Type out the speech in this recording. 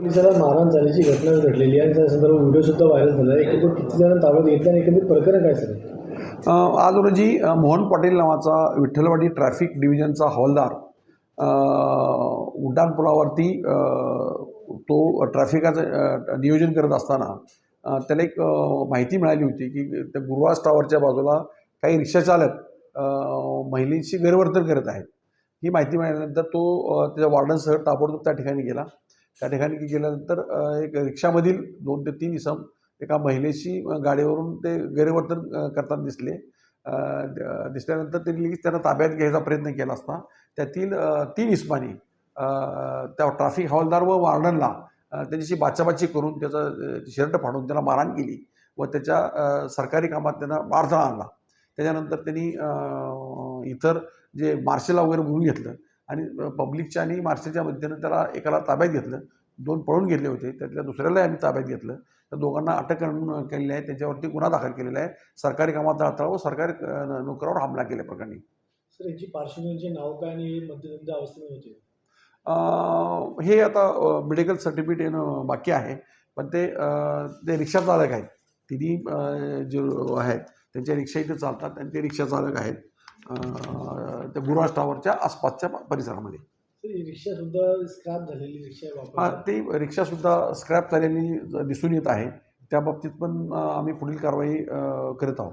पोलिसाला मारहाण झाल्याची घटना घडलेली आहे. आणि त्या संदर्भात व्हिडिओ सुद्धा व्हायरल झाला आहे. एकंदर किती जण ताब्यात घेतला आणि एकंदरीत प्रकरण काय सर? आज रोजी मोहन पाटील नावाचा विठ्ठलवाडी ट्रॅफिक डिव्हिजनचा हवालदार उड्डाणपुलावरती तो ट्रॅफिकाचं नियोजन करत असताना त्याला एक माहिती मिळाली होती की त्या गुरुवास टावरच्या बाजूला काही रिक्षाचालक महिलेशी गैरवर्तन करत आहेत. ही माहिती मिळाल्यानंतर तो त्याच्या वार्डनसह ताबडतोब त्या ठिकाणी गेला. त्या ठिकाणी गेल्यानंतर एक रिक्षामधील दोन ते तीन इसम एका महिलेशी गाडीवरून ते गैरवर्तन करताना दिसले. दिसल्यानंतर त्यांनी लगेच त्यांना ताब्यात घ्यायचा प्रयत्न केला असता. त्यातील तीन इस्मानी त्या ट्रॅफिक हवालदार व वार्डनला त्यांच्याशी बाचाबाची करून त्याचं शर्ट फाडून त्याला मारहाण केली व त्याच्या सरकारी कामात त्यांना अडथळा आणला. त्याच्यानंतर त्यांनी इतर जे मार्शला वगैरे बोलून घेतलं आणि पब्लिकच्या आणि मार्शलच्या मध्येनं त्याला एकाला ताब्यात घेतलं. दोन पळून गेले होते त्यातल्या दुसऱ्यालाही आम्ही ताब्यात घेतलं. त्या दोघांना अटक करून केलेली आहे. त्यांच्यावरती गुन्हा दाखल केलेला आहे. सरकारी कामात अडथळा व सरकारी नोकरावर हमला केल्या प्रकरणी. सर याची पार्श्वभूमीचे नाव काय आणि मध्यंतरी अवस्थेमध्ये होते. हे आता मेडिकल सर्टिफिकेट येणं बाकी आहे. पण ते ते रिक्षा चालक आहेत. तिन्ही जे आहेत त्यांच्या रिक्षा इथे चालतात आणि ते रिक्षा चालक आहेत. त्या टावरच्या आसपासच्या परिसरामध्ये. सर ही रिक्षा सुद्धा स्क्रॅप झालेली रिक्षा हा, ती रिक्षासुद्धा स्क्रॅप झालेली दिसून येत आहे. त्या बाबतीत पण आम्ही पुढील कारवाई करीत आहोत.